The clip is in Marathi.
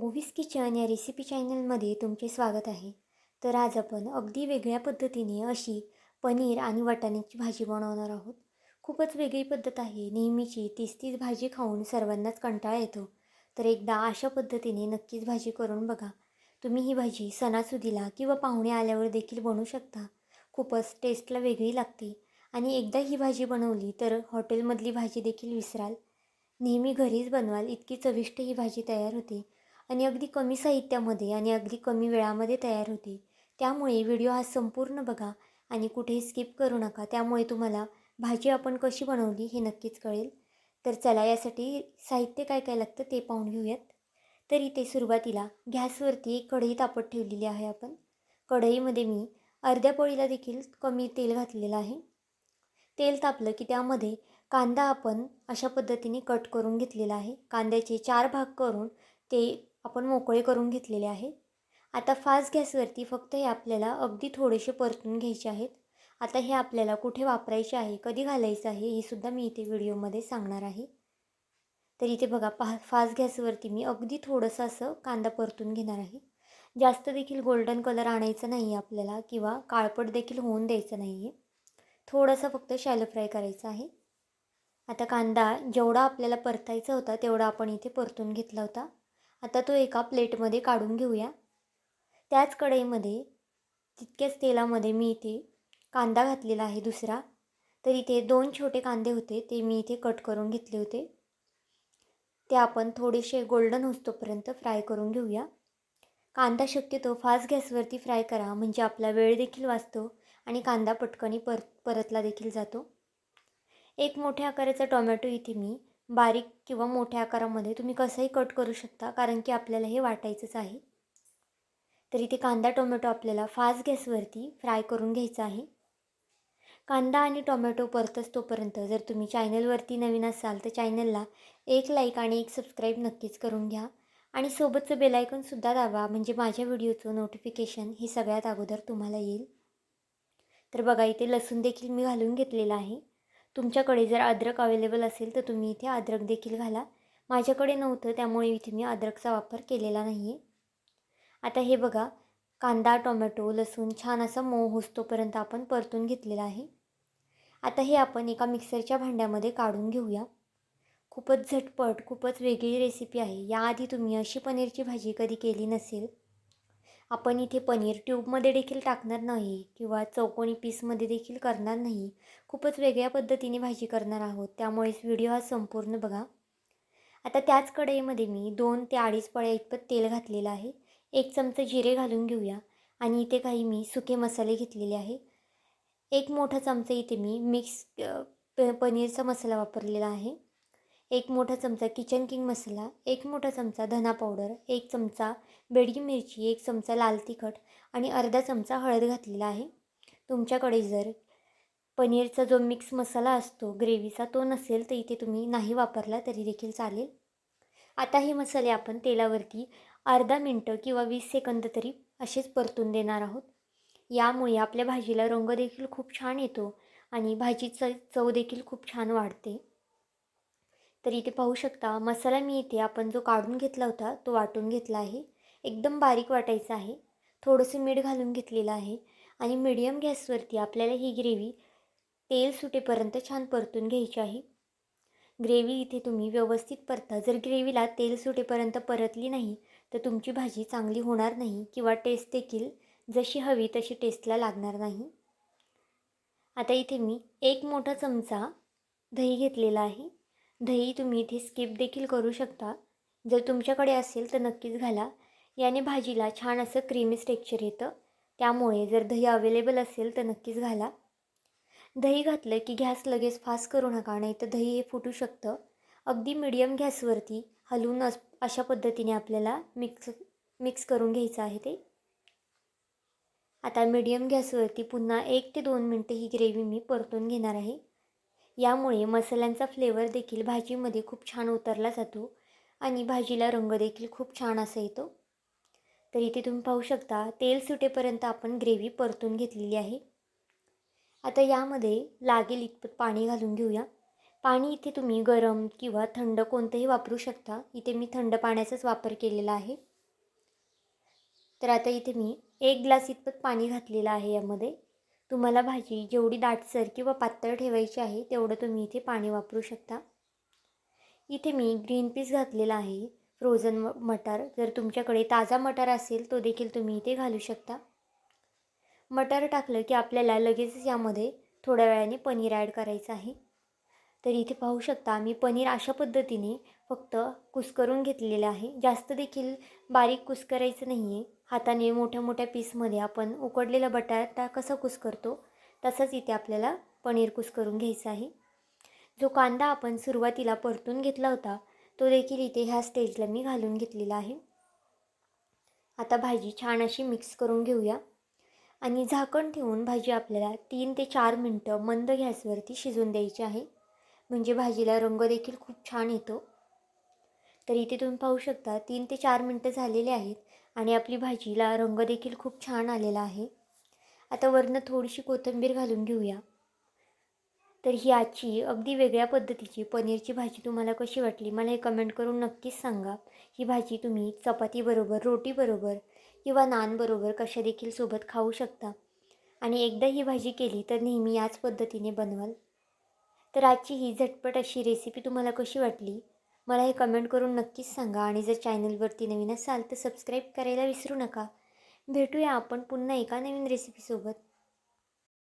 ओव्हिस किचन या रेसिपी चॅनलमध्ये तुमचे स्वागत आहे. तर आज आपण अगदी वेगळ्या पद्धतीने अशी पनीर आणि वाटाण्याची भाजी बनवणार आहोत. खूपच वेगळी पद्धत आहे. नेहमीची तीस तीस भाजी खाऊन सर्वांनाच कंटाळा येतो. तर एकदा अशा पद्धतीने नक्कीच भाजी करून बघा. तुम्ही ही भाजी सणासुदीला किंवा पाहुणे आल्यावर देखील बनवू शकता. खूपच टेस्टला वेगळी लागते. आणि एकदा ही भाजी बनवली तर हॉटेलमधली भाजी देखील विसराल. नेहमी घरीच बनवाल इतकी चविष्ट ही भाजी तयार होते. आणि अगदी कमी साहित्यामध्ये आणि अगदी कमी वेळामध्ये तयार होते. त्यामुळे व्हिडिओ हा संपूर्ण बघा आणि कुठेही स्किप करू नका. त्यामुळे तुम्हाला भाजी आपण कशी बनवली हे नक्कीच कळेल. तर चला यासाठी साहित्य काय काय लागतं ते पाहून घेऊयात. तर इथे सुरुवातीला गॅसवरती एक कढई तापत ठेवलेली आहे आपण. कढईमध्ये मी अर्ध्या पोळीला देखील कमी तेल घातलेलं आहे. तेल तापलं की त्यामध्ये कांदा आपण अशा पद्धतीने कट करून घेतलेला आहे. कांद्याचे चार भाग करून ते आपण मोकळे करून घेतलेले आहे आता फास्ट गॅसवरती फक्त हे आपल्याला अगदी थोडेसे परतून घ्यायचे आहेत. आता हे आपल्याला कुठे वापरायचे आहे कधी घालायचं आहे हे सुद्धा मी इथे व्हिडिओमध्ये सांगणार आहे. तर इथे बघा पा फास्ट गॅसवरती मी अगदी थोडंसं असं कांदा परतून घेणार आहे. जास्त देखील गोल्डन कलर आणायचा नाही आहे आपल्याला किंवा काळपट देखील होऊन द्यायचं नाही आहे थोडासा फक्त शॅलो फ्राय करायचा आहे. आता कांदा जेवढा आपल्याला परतायचा होता तेवढा आपण इथे परतून घेतला होता. आता तो एका प्लेटमध्ये काढून घेऊया. त्याच कढईमध्ये तितक्याच तेलामध्ये मी इथे कांदा घातलेला आहे दुसरा. तर इथे दोन छोटे कांदे होते ते मी इथे कट करून घेतले होते. ते आपण थोडेसे गोल्डन होतोपर्यंत फ्राय करून घेऊया. कांदा शक्यतो फास्ट गॅसवरती फ्राय करा म्हणजे आपला वेळ देखील वाचतो आणि कांदा पटकनी पर परतला देखील जातो. एक मोठ्या आकाराचा टोमॅटो इथे मी बारीक किंवा मोठ्या आकारामध्ये तुम्ही कसंही कट करू शकता कारण की आपल्याला हे वाटायचंच आहे. तर इथे कांदा टोमॅटो आपल्याला फास्ट गॅसवरती फ्राय करून घ्यायचा आहे. कांदा आणि टोमॅटो परतच तोपर्यंत जर तुम्ही चॅनलवरती नवीन असाल तर चॅनलला एक लाईक आणि एक सबस्क्राईब नक्कीच करून घ्या. आणि सोबतचं बेलायकनसुद्धा दाबा म्हणजे माझ्या व्हिडिओचं नोटिफिकेशन हे सगळ्यात अगोदर तुम्हाला येईल. तर बघा इथे लसूण देखील मी घालून घेतलेला आहे. तुमच्याकडे जर अद्रक अवेलेबल असेल तर तुम्ही इथे अद्रक देखील घाला. माझ्याकडे नव्हतं त्यामुळे इथे मी अद्रकचा वापर केलेला नाही आहे आता हे बघा कांदा टोमॅटो लसूण छान असा मऊ होस्तोपर्यंत आपण परतून घेतलेला आहे. आता हे आपण एका मिक्सरच्या भांड्यामध्ये काढून घेऊया. खूपच झटपट खूपच वेगळी रेसिपी आहे. याआधी तुम्ही अशी पनीरची भाजी कधी केली नसेल आपण इथे पनीर ट्यूबमध्ये देखील टाकणार नाही किंवा चौकोनी पीसमध्ये देखील करणार नाही. खूपच वेगळ्या पद्धतीने भाजी करणार आहोत. त्यामुळेच व्हिडिओ हा संपूर्ण बघा. आता त्याच कढईमध्ये मी दोन ते अडीच पळ्या इतपत तेल घातलेलं आहे. एक चमचा जिरे घालून घेऊया. आणि इथे काही मी सुके मसाले घेतलेले आहे. एक मोठा चमचा इथे मी मिक्स प पनीरचा मसाला वापरलेला आहे. एक मोठा चमचा किचन किंग मसाला एक मोठा चमचा धना पावडर एक चमचा बेडगी मिरची एक चमचा लाल तिखट आणि अर्धा चमचा हळद घातलेला आहे. तुमच्याकडे जर पनीरचा जो मिक्स मसाला असतो ग्रेव्हीचा तो नसेल तर इथे तुम्ही नाही वापरला तरी देखील चालेल. आता हे मसाले आपण तेलावरती अर्धा मिनटं किंवा वीस सेकंद तरी असेच परतून देणार आहोत. यामुळे आपल्या भाजीला रंग देखील खूप छान येतो आणि भाजीचं चव देखील खूप छान वाढते. तर इथे पाहू शकता मसाला मी इथे आपण जो काढून घेतला होता तो वाटून घेतला आहे. एकदम बारीक वाटायचा आहे. थोडंसं मीठ घालून घेतलेलं आहे. आणि मिडियम गॅसवरती आपल्याला ही ग्रेव्ही तेल सुटेपर्यंत छान परतून घ्यायची आहे. ग्रेव्ही इथे तुम्ही व्यवस्थित परता. जर ग्रेव्हीला तेल सुटेपर्यंत परतली नाही तर तुमची भाजी चांगली होणार नाही किंवा टेस्ट देखील जशी हवी तशी टेस्टला लागणार नाही. आता इथे मी एक मोठा चमचा दही घेतलेला आहे. दही तुम्ही इथे स्किप देखील करू शकता. जर तुमच्याकडे असेल तर नक्कीच घाला. याने भाजीला छान असं क्रीमी टेक्चर येतं. त्यामुळे जर दही अवेलेबल असेल तर नक्कीच घाला. दही घातलं की गॅस लगेच फास्ट करू नका नाही तर दही हे फुटू शकतं. अगदी मिडियम गॅसवरती हलवून अस अशा पद्धतीने आपल्याला मिक्स मिक्स करून घ्यायचं आहे ते. आता मीडियम गॅसवरती पुन्हा एक ते दोन मिनटं ही ग्रेव्ही मी परतून घेणार आहे. यामुळे मसाल्यांचा फ्लेवर देखील भाजीमध्ये खूप छान उतरला जातो आणि भाजीला रंग देखील खूप छान असा येतो. तर इथे तुम्ही पाहू शकता तेल सुटेपर्यंत आपण ग्रेव्ही परतून घेतलेली आहे. आता यामध्ये लागेल इतपत पाणी घालून घेऊया. पाणी इथे तुम्ही गरम किंवा थंड कोणतंही वापरू शकता. इथे मी थंड पाण्याचाच वापर केलेला आहे. तर आता इथे मी एक ग्लास इतपत पाणी घातलेलं आहे यामध्ये. तुम्हाला भाजी जेवढी दाटसर किंवा पातळ ठेवायची आहे तेवढं तुम्ही इथे पाणी वापरू शकता. इथे मी ग्रीन पीस घातलेला आहे फ्रोझन म मटार. जर तुमच्याकडे ताजा मटार असेल तो देखील तुम्ही इथे घालू शकता. मटार टाकलं की आपल्याला लगेचच यामध्ये थोड्या वेळाने पनीर ॲड करायचं आहे. तर इथे पाहू शकता आम्ही पनीर अशा पद्धतीने फक्त कुस्करून घेतलेलं आहे. जास्त देखील बारीक कुस्करायचं नाही आहे हाताने मोठ्या मोठ्या पीसमध्ये आपण उकडलेला बटाटा कसा कुस्करतो तसंच इथे आपल्याला पनीर कुस्करून घ्यायचं आहे. जो कांदा आपण सुरुवातीला परतून घेतला होता तो देखील इथे ह्या स्टेजला मी घालून घेतलेला आहे. आता भाजी छान अशी मिक्स करून घेऊया. आणि झाकण ठेवून भाजी आपल्याला तीन ते चार मिनटं मंद गॅसवरती शिजून द्यायची आहे. म्हणजे भाजीला रंग देखील खूप छान येतो. तर इथे तुम्ही पाहू शकता तीन ते चार मिनटं झालेले आहेत आणि आपली भाजीला रंग देखील खूप छान आलेला आहे. आता वरनं थोडीशी कोथिंबीर घालून घेऊया. तर ही आजची अगदी वेगळ्या पद्धतीची पनीरची भाजी तुम्हाला कशी वाटली मला हे कमेंट करून नक्कीच सांगा. ही भाजी तुम्ही चपातीबरोबर रोटीबरोबर किंवा नानबरोबर कशा देखील सोबत खाऊ शकता. आणि एकदा ही भाजी केली तर नेहमी याच पद्धतीने बनवाल. तर आजची ही झटपट अशी रेसिपी तुम्हाला कशी वाटली? मला हे कमेंट करून नक्कीच सांगा आणि जर चॅनलवरती नवीन असाल तर सबस्क्राईब करायला विसरू नका. भेटूया आपण पुन्हा एका नवीन रेसिपीसोबत